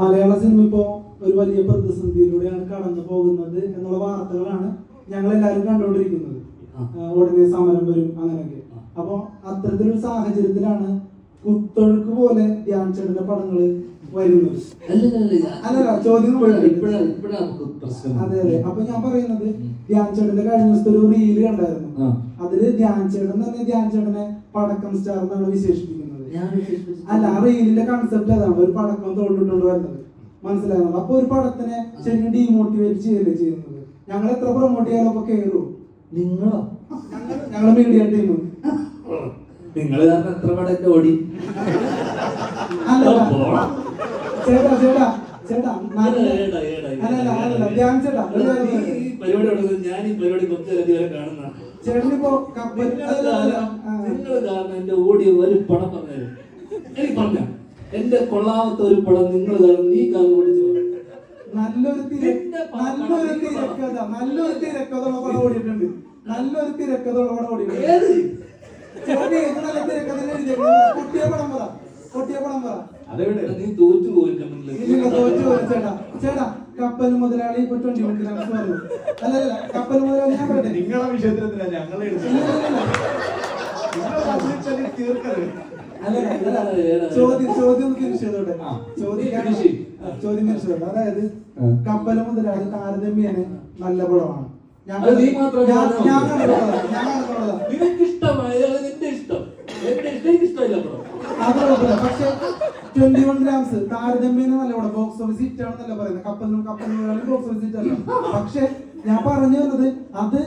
മലയാള cinema ഇപ്പോ ഒരു വലിയ പ്രതിസന്ധിയിലൂടെയാണ് കടന്നു പോകുന്നത് എന്നുള്ള വാർത്തകളാണ് ഞങ്ങൾ എല്ലാവരും കണ്ടുകൊണ്ടിരിക്കുന്നത് ഉടനെ സമരം വരും അങ്ങനെയൊക്കെ. അപ്പൊ അത്തരത്തിലൊരു സാഹചര്യത്തിലാണ് കുത്തൊഴുക്ക് പോലെ ധ്യാൻ ചേട്ടന്റെ പടങ്ങൾ വരുന്നത്. അല്ലല്ല, ചോദ്യം അതെ അതെ. അപ്പൊ ഞാൻ പറയുന്നത് ധ്യാൻ ചേട്ടന്റെ കഴിഞ്ഞ ദിവസത്തെ ഒരു റീൽ കണ്ടായിരുന്നു. അതിൽ ധ്യാൻ ചേട്ടൻ തന്നെ ധ്യാൻ ചേട്ടനെ പടക്കം സ്റ്റാർ എന്നാണ് വിശേഷിപ്പിക്കുന്നത്. അല്ല ആ റീലിന്റെ കൺസെപ്റ്റ് അതാണ്. ഒരു പടക്കം തോണ്ടിട്ടുണ്ട് വരുന്നത്. മനസ്സിലാകുന്നത് അപ്പൊ ഒരു പടത്തിനെ ശരിക്കും ഡീമോട്ടിവേറ്റ് ചെയ്യല്ലേ ചെയ്യുന്നത്? ഞങ്ങൾ എത്ര പ്രൊമോട്ട് ചെയ്യാനോ അപ്പൊ കയറും നിങ്ങളോ? ഞങ്ങൾ മീഡിയ ടീം നിങ്ങൾ കാരണം എത്ര പടം ഓടി. ചേട്ടാ ചേട്ടാ ചേട്ടാ കാര്യം ഈ പരിപാടി ഞാൻ ഈ പരിപാടി കുറച്ചധികം വരെ കാണുന്ന നിങ്ങൾ കാരണം എന്റെ ഓടിയ ഒരു പടം പറഞ്ഞത് എനിക്ക് പറഞ്ഞ എന്റെ കൊള്ളാമത്ത ഒരു പടം നിങ്ങൾ കാരണം നീ കാരണം ഓടിച്ചു നല്ലൊരു നല്ലൊരു തിരക്കഥ നല്ലൊരു തിരക്കഥ പടം ഓടിയിട്ടുണ്ട്. നല്ലൊരു തിരക്കഥ പടം ഓടിയിട്ടുണ്ട്. ഏത്? നല്ല തിരക്കഥ കൊട്ടിയ പടം പറ കുട്ടിയെ പടം പറ. നീ തോറ്റു പോയിട്ടുണ്ടെങ്കിൽ തോറ്റു പോയി. ചേട്ടാ ചേട്ടാ കപ്പൽ മുതലാളി ഇപ്പൊ ട്വന്റി വൺ ഗ്രാംസ് പറഞ്ഞു അല്ല അല്ല കപ്പൽ മുതലാളി ഞാൻ പറയട്ടെ നിങ്ങളെ ഞങ്ങളെ. തീർക്കരുത് അല്ല. ചോദ്യം ചോദ്യം. ചോദ്യം. ചോദ്യം ഫിനിഷ് അതായത്. കപ്പൽ മുതലാളി താരതമ്യേന നല്ല പടമാണ് ഞാൻ നീ മാത്രം ഞാൻ പറഞ്ഞാ ഞാൻ മതി. കണ്ടിട്ടുള്ളതാ, ഞാൻ കണ്ടിട്ടുള്ളതാ. നിനക്ക് ഇഷ്ടമായ നിന്റെ ഇഷ്ടം എന്റെ ഇഷ്ടം എനിക്ക് ഇഷ്ടമില്ല പടം അത് കുഴപ്പമില്ല. പക്ഷെ ട്വന്റി വൺ ഗ്രാംസ്. താരതമ്യേന ബോക്സ് ഓഫീസ് ഹിറ്റ് ആണെന്നല്ല പറയുന്നത്. കപ്പൽ കപ്പൽ ബോക്സ് ഓഫീസ് ഹിറ്റ് അല്ല? പക്ഷെ ഞാൻ പറഞ്ഞു വന്നത് അത്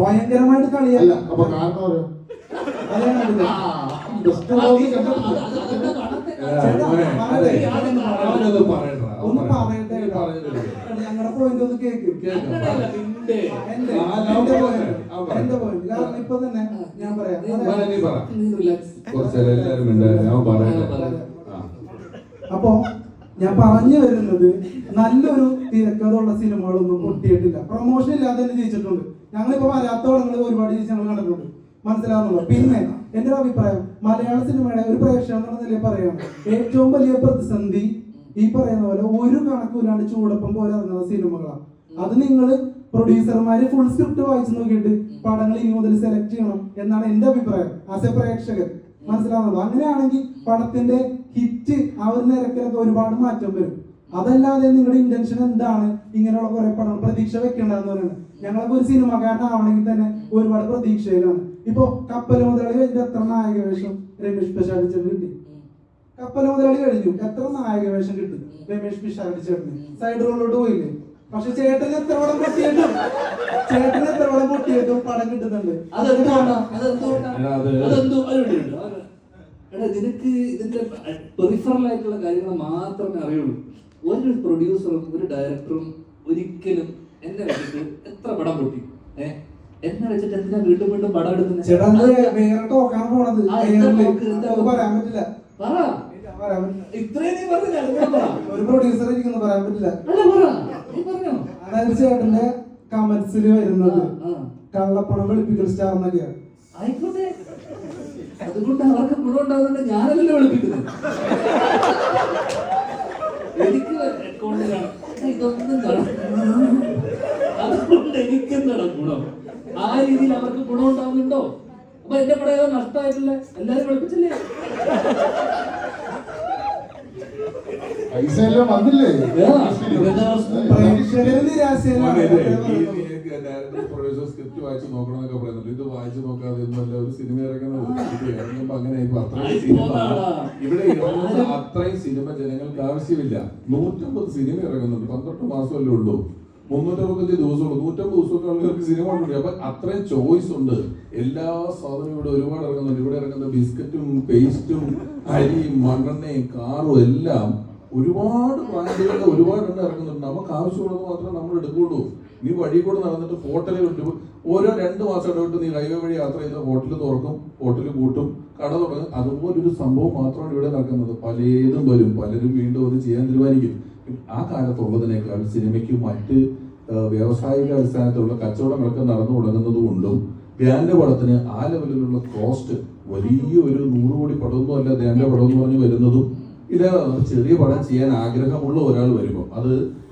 ഭയങ്കരമായിട്ട് കളിയല്ല. അപ്പൊ കാരണം ഒന്ന് പറയട്ടെ? ഞങ്ങളുടെ പോയിന്റ് ഒന്ന് കേൾക്കും എന്റെ. കാരണം ഇപ്പൊ തന്നെ ഞാൻ പറയാം മോനെ അതായത് നീ പറ നീ റിലാക്സ് കുറച്ചേരം എല്ലാരും അപ്പോ ഞാൻ പറഞ്ഞു വരുന്നത് നല്ലൊരു തിരക്കഥയുള്ള സിനിമകളൊന്നും പൊട്ടിയിട്ടില്ല. പ്രൊമോഷൻ ഇല്ലാതെ തന്നെ ജയിച്ചിട്ടുണ്ട്. ഞങ്ങളിപ്പോ വരാത്ത പടങ്ങൾ ഒരുപാട് ജയിച്ച് ഞങ്ങൾ കണ്ടിട്ടുണ്ട്. മനസ്സിലാവുന്നുള്ളൂ പിന്നെ എന്റെ ഒരു അഭിപ്രായം മലയാള സിനിമയുടെ ഒരു പ്രേക്ഷകൻ എന്നുള്ള നിലയിൽ ഏറ്റവും വലിയ പ്രതിസന്ധി ഈ പറയുന്ന പോലെ ഒരു കണക്കൂലാണ്ട് ചൂടപ്പം പോലെ ഇറങ്ങുന്ന സിനിമകളാണ് അത് നിങ്ങൾ പ്രൊഡ്യൂസർമാര് ഫുൾ സ്ക്രിപ്റ്റ് വായിച്ചു നോക്കിയിട്ട് പടങ്ങൾ ഇനി മുതൽ സെലക്ട് ചെയ്യണം എന്നാണ് എന്റെ അഭിപ്രായം. ആസ് എ പ്രേക്ഷകൻ മനസ്സിലാവുന്നുള്ളൂ അങ്ങനെയാണെങ്കിൽ പടത്തിന്റെ ഹിറ്റ് ആ ഒരു നിരക്കിലൊക്കെ ഒരുപാട് മാറ്റം വരും. അതല്ലാതെ നിങ്ങളുടെ ഇന്റൻഷൻ എന്താണ്? ഇങ്ങനെയുള്ള കുറെ പടം പ്രതീക്ഷ വെക്കേണ്ടതെന്ന് പറയുന്നത്. ഞങ്ങളൊക്കെ ഒരു സിനിമക്കാരനാവണമെങ്കിൽ തന്നെ ഒരുപാട് പ്രതീക്ഷയിലാണ്. ഇപ്പോ കപ്പൽ മുതലാളി കഴിഞ്ഞ എത്ര നായക വേഷം രമേഷ് പിഷാടിച്ചേട്ടൻ കിട്ടി? കപ്പൽ മുതലാളി കഴിഞ്ഞു. എത്ര നായക വേഷം കിട്ടി? രമേഷ് പിഷാടിച്ചേട്ടന് സൈഡ് റോളിലോട്ട് പോയില്ലേ? പക്ഷെ ചേട്ടൻ എത്ര പടം പൊട്ടിയിട്ടും ചേട്ടൻ എത്ര പടം പൊട്ടിയിട്ടും പടം കിട്ടുന്നുണ്ട്. അതെന്തുകൊണ്ടാ? അതെന്തുകൊണ്ടാ? എടാ, എടാ നിനക്ക് ഇതിന്റെ പെറിഫറൽ ആയിട്ടുള്ള കാര്യങ്ങൾ മാത്രമേ അറിയുള്ളൂ. ഒരു പ്രൊഡ്യൂസറും ഒരു ഡയറക്ടറും ഒരിക്കലും എന്നെ വെച്ചിട്ട് എത്ര പടം പൊട്ടി. ഏ? എന്നെ വെച്ചിട്ട് എന്തിനാ വീണ്ടും വീണ്ടും പടം എടുക്കുന്നത് പറ. ഇത്രയും നീ പറഞ്ഞില്ല ഒരു പ്രൊഡ്യൂസർ ഇരിക്കുന്നു പറയാൻ പറ്റില്ല. അല്ല പറ. നീ പറഞ്ഞോ? അതായത് ചേട്ടന്റെ കമന്റ്സിൽ വരുന്നത്. കള്ളപ്പണം വെളുപ്പിക്കൽ സ്റ്റാർ എന്നൊക്കെയാണ്. ആയിക്കോട്ടെ. അതുകൊണ്ട് അവർക്ക് ഗുണമുണ്ടാകുന്നുണ്ട് ഞാനല്ലല്ലോ വിളിപ്പിക്കുന്നത്. എനിക്ക് അക്കൗണ്ടിലാണ് ഇതൊന്നും എന്താണ് അതുകൊണ്ട് എനിക്കെന്താണ് ഗുണം? ആ രീതിയിൽ അവർക്ക് ഗുണം ഉണ്ടാവുന്നുണ്ടോ? അപ്പൊ എന്റെ പടം ഏതോ നഷ്ടമായിട്ടില്ല. എല്ലാരും വിളിപ്പിച്ചില്ലേ? പൈസ എല്ലാം വന്നില്ലേ? ഡയറക്ടർ പ്രൊഡ്യൂസർ സ്ക്രിപ്റ്റ് വായിച്ച് നോക്കണമെന്നൊക്കെ പറയുന്നുണ്ട്. ഇത് വായിച്ചു നോക്കാതെ ഒന്നുമല്ല ഒരു സിനിമ ഇറങ്ങുന്നത് ഇറങ്ങുമ്പോ അങ്ങനെ അത്രയും സിനിമ. ഇവിടെ ഇറങ്ങുന്ന അത്രയും സിനിമ ജനങ്ങൾക്ക് ആവശ്യമില്ല. നൂറ്റമ്പത് സിനിമ ഇറങ്ങുന്നുണ്ട്. പന്ത്രണ്ട് മാസമല്ലേ ഉള്ളൂ. മുന്നൂറ്റമ്പത്തഞ്ച് ദിവസമുള്ളൂ. നൂറ്റമ്പത് ദിവസമൊക്കെ ആൾക്കാർക്ക് സിനിമ ഉണ്ട് അപ്പൊ അത്രയും ചോയ്സ് ഉണ്ട്. എല്ലാ സാധനവും ഇവിടെ ഒരുപാട് ഇറങ്ങുന്നുണ്ട്. ഇവിടെ ഇറങ്ങുന്ന ബിസ്ക്കറ്റും പേസ്റ്റും അരിയും മണ്ണെണ്ണയും കാറും എല്ലാം ഒരുപാട് ബ്രാൻഡുകളുടെ ഒരുപാട് എണ്ണം ഇറങ്ങുന്നുണ്ട്. നമുക്ക് ആവശ്യമുള്ളത് മാത്രമേ നമ്മൾ എടുക്കുകയുള്ളൂ. നീ വഴി കൂടെ നടന്നിട്ട് ഹോട്ടലിൽ വിട്ടു. ഓരോ രണ്ട് മാസം ഇടവിട്ട് നീ ഹൈവേ വഴി യാത്ര ചെയ്ത് ഹോട്ടൽ തുറക്കും ഹോട്ടൽ കൂട്ടും കട തുടങ്ങും. അതുപോലൊരു സംഭവം മാത്രമാണ് ഇവിടെ നടക്കുന്നത്. പലതും വരും. പലരും വീണ്ടും അത് ചെയ്യാൻ തീരുമാനിക്കും. ആ കാലത്തുള്ളതിനേക്കാൾ സിനിമയ്ക്ക് മറ്റ് വ്യാവസായിക അടിസ്ഥാനത്തിലുള്ള കച്ചവടങ്ങളൊക്കെ നടന്നു തുടങ്ങുന്നത് കൊണ്ടും ധ്യാന്റെ പടത്തിന് ആ ലെവലിലുള്ള കോസ്റ്റ് വലിയ ഒരു നൂറ് കോടി പടമൊന്നും അല്ല ധ്യാന്റെ പടം എന്ന് പറഞ്ഞ് വരുന്നതും ഇത് ചെറിയ പടം ചെയ്യാൻ ആഗ്രഹമുള്ള ഒരാൾ വരുമ്പോൾ അത്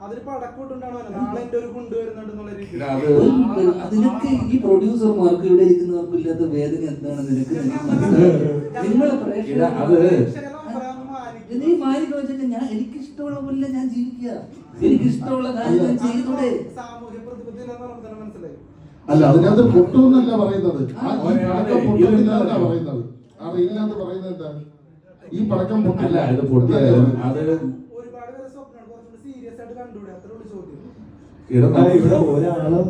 അത് അതിനൊക്കെ ഈ പ്രൊഡ്യൂസർമാർക്ക് ഇവിടെ ഇരിക്കുന്നവർക്ക് ഇല്ലാത്ത വേദന എന്താണ് നിനക്ക്? നിങ്ങളെ ഇല്ല, അത് നീ മാനിക്ക് വെച്ചാൽ ഞാൻ എനിക്ക് ഇഷ്ടമുള്ള പോലെ ഞാൻ ജീവിക്കുക. എനിക്ക് ഇഷ്ടമുള്ള കാര്യം ഞാൻ ചെയ്തൂടെ. സാമൂഹ്യ പ്രതിബദ്ധത മനസ്സിലായി. അല്ല അതിനകത്ത് പൊട്ടുമെന്നല്ല പറയുന്നത്. അതെ, പൊട്ടുന്നില്ല പറയുന്നത്. ആ റീലിനകത്ത് പറയുന്നത് എന്താണ്? ഈ പടക്കം പൊട്ടില്ല. ഇത് പൊട്ടിയാലും അത് ഒരുപാട് പേര് സ്വപ്നമാണ് കുറച്ചുകൂടി സീരിയസ് ആയിട്ട് കണ്ടുകൂടെ അത്രേ ഉള്ളൂ ചോദ്യം ഇടം അല്ല, ഇവിടെ ഒരാളും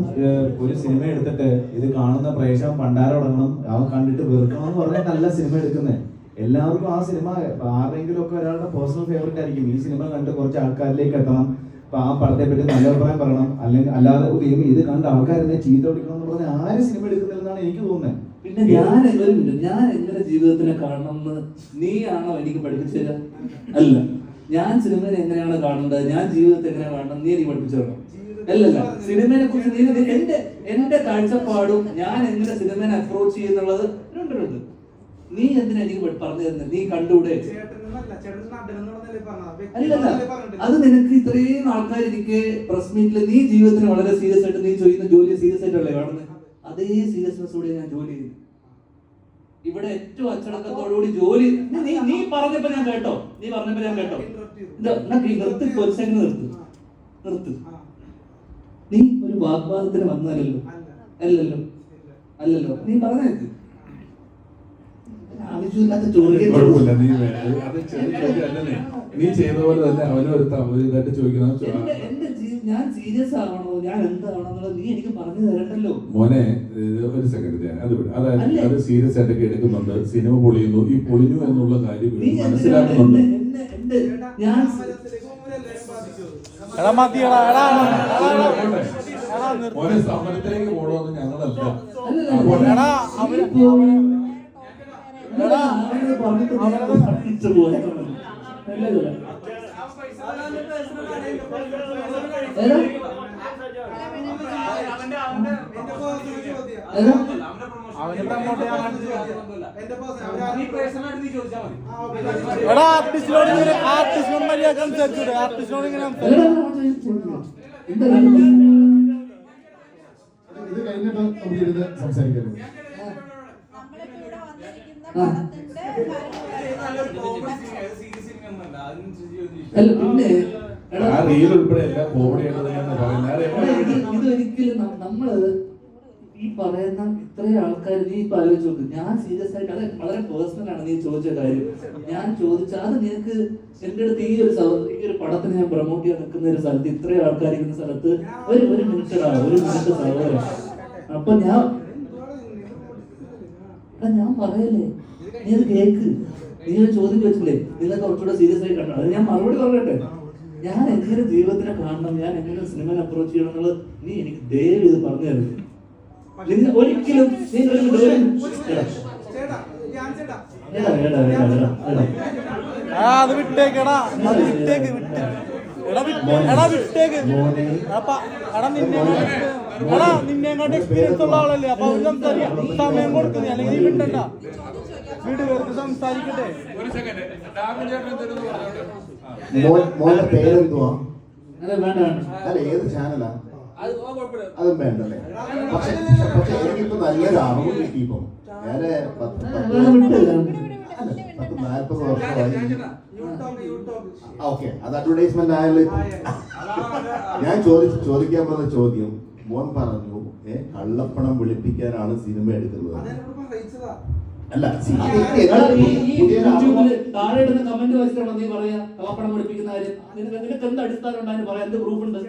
ഒരു സിനിമ എടുത്തിട്ട് ഇത് കാണുന്ന പ്രേക്ഷകൻ പണ്ടാരം തുടങ്ങണം അവൻ കണ്ടിട്ട് വെറുക്കണം എന്ന് പറഞ്ഞിട്ടല്ല സിനിമ എടുക്കുന്നത് എല്ലാവർക്കും ആ സിനിമ ആരുടെങ്കിലും ഒക്കെ ഒരാളുടെ പേഴ്സണൽ ഫേവറേറ്റ് ആയിരിക്കും. ഈ സിനിമ കണ്ട് കുറച്ച് ആൾക്കാരിലേക്ക് എത്തണം. അപ്പൊ ആ പടത്തെ പറ്റി നല്ല അഭിപ്രായം പറയണം. അല്ലെങ്കിൽ അല്ലാതെ ഇത് കണ്ട് ആൾക്കാരെന്നെ ചീത്ത ഓടിക്കണം എന്ന് പറഞ്ഞാൽ ആരും സിനിമ എടുക്കുന്നില്ലെന്നാണ് എനിക്ക് തോന്നുന്നത് പിന്നെ ഞാൻ എങ്ങനെ ഞാൻ എങ്ങനെ ജീവിതത്തിനെ കാണണം എന്ന് നീയാണോ എനിക്ക് പഠിപ്പിച്ചു അല്ല. ഞാൻ സിനിമയെ എങ്ങനെയാണ് കാണേണ്ടത്? ഞാൻ ജീവിതത്തെ എങ്ങനെയാണ് കാണണം നീ എനിക്ക് പഠിപ്പിച്ചു തരണം? അല്ലല്ല സിനിമയെ കുറിച്ച് നീ എന്റെ എന്റെ കാഴ്ചപ്പാടും ഞാൻ എങ്ങനെ സിനിമയെ അപ്രോച്ച് ചെയ്യുന്നുള്ളത് രണ്ടുണ്ട്. നീ എന്തിനാ എനിക്ക് പറഞ്ഞു തരുന്നത് നീ കണ്ടുകൂടെ? അല്ലല്ല അത് നിനക്ക് ഇത്രയും ആൾക്കാർ എനിക്ക് പ്രസ് മീറ്റിൽ നീ ജീവിതത്തിന് വളരെ സീരിയസ് ആയിട്ട് നീ ചെയ്യുന്ന ജോലി സീരിയസ് ആയിട്ടല്ലേ കാണുന്നത് അതേ സീരിയസ്നെസ്സോടെ ഞാൻ ജോലി ചെയ്യുന്നു. ഇവിടെ ഏറ്റവും അച്ചടക്കത്തോടുകൂടി ജോലി നീ- നീ പറഞ്ഞപ്പോ ഞാൻ കേട്ടോ. നീ പറഞ്ഞപ്പോ ഞാൻ കേട്ടോ. നിർത്തി ഒരു സെക്കൻഡ് നിർത്ത്. നിർത്ത്. ആ, നീ ഒരു വാഗ്വാദത്തിന് വന്നതല്ലോ അല്ലല്ലോ? അല്ലല്ലോ? നീ പറഞ്ഞേക്ക് ആവശ്യമില്ലാത്ത നീ ചെയ്ത പോലെ തന്നെ അവനും ഒരു ഇതായിട്ട് ഞാൻ സീരിയസ് ആവണോ? ഞാൻ നീ എനിക്ക് പറഞ്ഞു തരണ്ടല്ലോ. മോനെ ഒരു സെക്കൻഡ് ഞാൻ അത് വിട്. അതായത് അത് സീരിയസ് ആയിട്ടൊക്കെ എടുക്കുന്നുണ്ട് സിനിമ പൊളിയുന്നു. ഈ പൊളിഞ്ഞു എന്നുള്ള കാര്യം മനസ്സിലാക്കുന്നുണ്ട്. ഞാൻ സമരത്തിലേക്ക് പോകുമ്പോൾ എല്ലാവരും ബാധിച്ചത്. എടാ മതിയെടാ എടാ ഒരു സമരത്തിലേക്ക് പോകണമെന്ന് ഞങ്ങളല്ല. എടാ അവർ എടാ അവനത് എടാ ആർട്ടിസ്റ്റിനോട് ഇങ്ങനെ ആർട്ടിസ്റ്റിനോട് മര്യാദ സംസാരിച്ചൂടെ? ആർട്ടിസ്റ്റിനോട് ഇങ്ങനെ? ഇത്? കഴിഞ്ഞിട്ട് നമുക്ക് ഇരുന്ന് പിന്നെ എടാ, റീൽ ഉൾപ്പെടെ എല്ലാം ഇത് ഒരിക്കലും നമ്മൾ ഈ പറയുന്ന ഇത്രയും ആൾക്കാർ നീ ഇപ്പൊ ആലോചിച്ച് നോക്ക്. ഞാൻ സീരിയസ് ആയിട്ട് അത് വളരെ പേഴ്സണൽ ആണ് നീ ചോദിച്ച കാര്യം. ഞാൻ ചോദിച്ച അത് നിനക്ക് എന്റെ അടുത്ത് ഈ ഒരു ഈ ഒരു പടത്തിന് ഞാൻ പ്രൊമോട്ട് ചെയ്യാൻ നിൽക്കുന്ന ഒരു സ്ഥലത്ത് ഇത്രയും ആൾക്കാർ ഇരിക്കുന്ന സ്ഥലത്ത് ഒരു ഒരു മിനിറ്റ് ഒരു മിനിറ്റ് സഹോദരൻ അപ്പൊ ഞാൻ ഞാൻ പറയല്ലേ? നീ അത് കേക്ക്. നീ ഒരു ചോദ്യം ചോദിച്ചില്ലേ നിങ്ങൾ കുറച്ചുകൂടെ സീരിയസ് ആയി കണ്ടോ അത് ഞാൻ മറുപടി പറയട്ടെ ഞാൻ എങ്ങനെ ജീവിതത്തിനെ കാണണം? ഞാൻ എങ്ങനെ സിനിമയിൽ അപ്രോച്ച് ചെയ്യണം എന്നുള്ളത് നീ എനിക്ക് ദയവ് ഇത് പറഞ്ഞു തരുന്നു നിന്നെ ഒരിക്കലും നീ ഒരു അത് വിട്ടേക്കെടാ. അത് വിട്ടേക്ക് വിട്ടേ. എടാ വിട്ട് എടാ വിട്ടേക്ക്. അപ്പൊ എടാ നിന്നെ എടാ നിന്നെ കൊണ്ട് എക്സ്പീരിയൻസ് ഉള്ള ആളല്ലേ? അപ്പൊ അവർ സംസാരിക്കാം. സമയം കൊടുക്കുന്നേ അല്ലെങ്കിൽ നീ വിട്ടണ്ട. വീട് പേർക്ക് സംസാരിക്കട്ടെ. മോന്റെ പേരെന്തുവാ? വേണ്ട വേണ്ട. അല്ല ഏത് ചാനലാ അതും വേണ്ട അല്ലേ? പക്ഷെ പക്ഷെ എനിക്കിപ്പോ നല്ലൊരു അറിവ് കിട്ടി ഇപ്പം ഞാൻ പത്ത് പത്ത് നാല്പത് വർഷമായി ഓക്കെ. അത് അഡ്വർടൈസ്മെന്റ് ആയല്ലോ ഇപ്പൊ. ഞാൻ ചോദിച്ചു ചോദിക്കാൻ പറഞ്ഞ ചോദ്യം. മോൻ പറഞ്ഞു ഏ കള്ളപ്പണം വിളിപ്പിക്കാനാണ് സിനിമ എടുക്കുന്നത്. അല്ല താഴെ ഇടുന്ന കമന്റ് വെച്ചിട്ടാണോ നീ പറയാ കള്ളപ്പണം പഠിപ്പിക്കുന്ന കാര്യം. നിനക്ക് എന്ത് അടിസ്ഥാനം ഉണ്ടായിരുന്നു പറയാൻ എന്ത് പ്രൂഫ് ഉണ്ട്?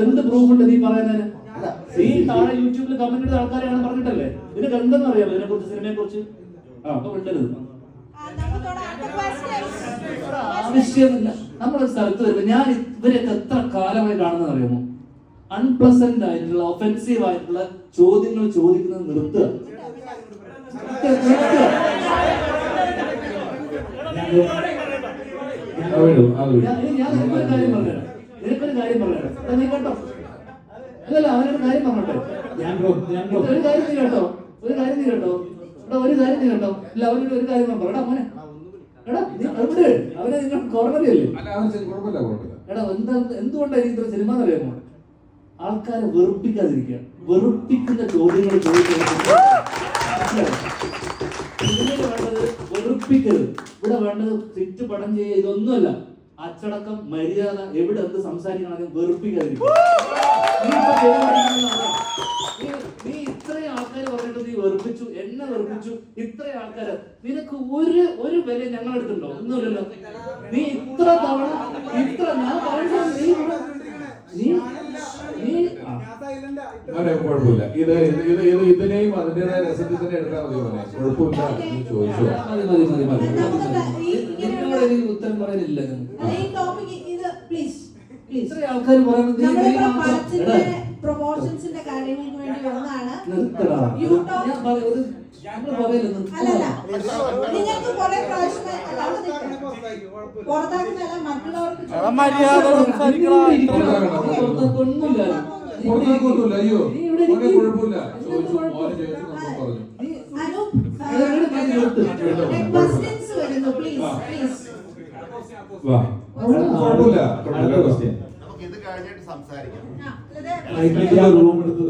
എന്ത് പ്രൂഫ് ഉണ്ട് നീ പറയുന്നതിന്? അല്ല, നീ താഴെ യൂട്യൂബിൽ കമന്റ് ഇടുന്ന ആൾക്കാരെയാണ് പറഞ്ഞിട്ടല്ലേ? നിനക്ക് എന്തെന്ന് അറിയാമോ ഇതിനെ കുറിച്ച് സിനിമയെ കുറിച്ച് ആ അപ്പൊ വിട്ടരുത് നമുക്കവിടെ ആവശ്യമില്ല. നമ്മളൊരു സ്ഥലത്ത് വരുമ്പോൾ ഞാൻ ഇവരൊക്കെ എത്ര കാലമായി കാണുന്നത് അറിയാമോ അൺപ്ലസന്റ് ആയിട്ടുള്ള ഒഫൻസീവ് ആയിട്ടുള്ള ചോദ്യങ്ങൾ ചോദിക്കുന്നത് നിർത്തുക. ഞാൻ ഞാൻ നിനക്കൊരു കാര്യം പറഞ്ഞുതരാം. നിനക്കൊരു കാര്യം പറയണം. നീ കേട്ടോ. അല്ലല്ല അവനൊരു കാര്യം പറഞ്ഞോട്ടെ. ഞാൻ ബ്രോ ഞാൻ ഒരു കാര്യം നീ കേട്ടോ. ഒരു കാര്യം നീ കേട്ടോ. എടാ ഒരു കാര്യം നീ കേട്ടോ. ഇല്ല അവനോട് ഒരു കാര്യം പറഞ്ഞോ എടാ മോനെ. എടാ നീ അവിടെ അവനെ നിങ്ങൾ കുറവല്ലേ അല്ല എടാ എന്താ എന്തുകൊണ്ടായിരിക്കും ഇത്ര സിനിമ എന്നറിയാമോ ആൾക്കാരെ വെറുപ്പിക്കാതിരിക്കുക. വെറുപ്പിക്കുന്ന ചോദ്യങ്ങൾ ചോദിക്കുന്നത് വേണ്ടത് വെറുപ്പിക്കരുത് ഇവിടെ വേണ്ടത് തെറ്റ് പടം ചെയ്യുക ഇതൊന്നുമല്ല. അച്ചടക്കം മര്യാദ എവിടെ എന്ത് സംസാരിക്കണമെങ്കിൽ വെറുപ്പിക്കാതിരിക്കും നീ ഇത്രയും ആൾക്കാർ പറഞ്ഞിട്ട് നീ വെറുപ്പിച്ചു എന്നെ വെറുപ്പിച്ചു ഇത്രയും ആൾക്കാര്. നിനക്ക് ഒരു ഒരു വില ഞങ്ങൾ എടുത്തുണ്ടോ ഒന്നുമില്ലല്ലോ. നീ ഇത്ര തവണ ഇത്ര ഞാൻ പറയുന്നത് നീ കുഴപ്പമില്ല. ഇത് ഇത് ഇത് ഇത് ഇതിനെയും അതിന്റേതായ രസത്തിൽ തന്നെ എടുത്താൽ മതി മോനെ. കുഴപ്പമില്ല. നീ ചോദിച്ചോ. എനിക്ക് ഉത്തരം പറയാനില്ല ഞങ്ങൾക്ക് ടോപ്പിക് ഇത് പ്ലീസ് പ്ലീസ് ഇത്രയും ആൾക്കാർ പറയുന്നത് നീ- നീ നമ്മളിപ്പോ മാത്രം- പ്രൊമോഷൻസിന്റെ കാര്യങ്ങൾക്ക് വേണ്ടി വന്നതാണ് അല്ലല്ല നിങ്ങൾക്ക് കുറെ പ്രാവശ്യം. പുറത്താക്കുന്നതല്ല മറ്റുള്ളവർക്ക് വരുന്നു പ്ലീസ് പ്ലീസ് വാ കുഴപ്പമില്ല അടുത്ത കുഴപ്പമില്ല ക്വസ്റ്റ്യൻ നമുക്ക് ഇത് കഴിഞ്ഞിട്ട് സംസാരിക്കാം. റൂം എടുത്ത്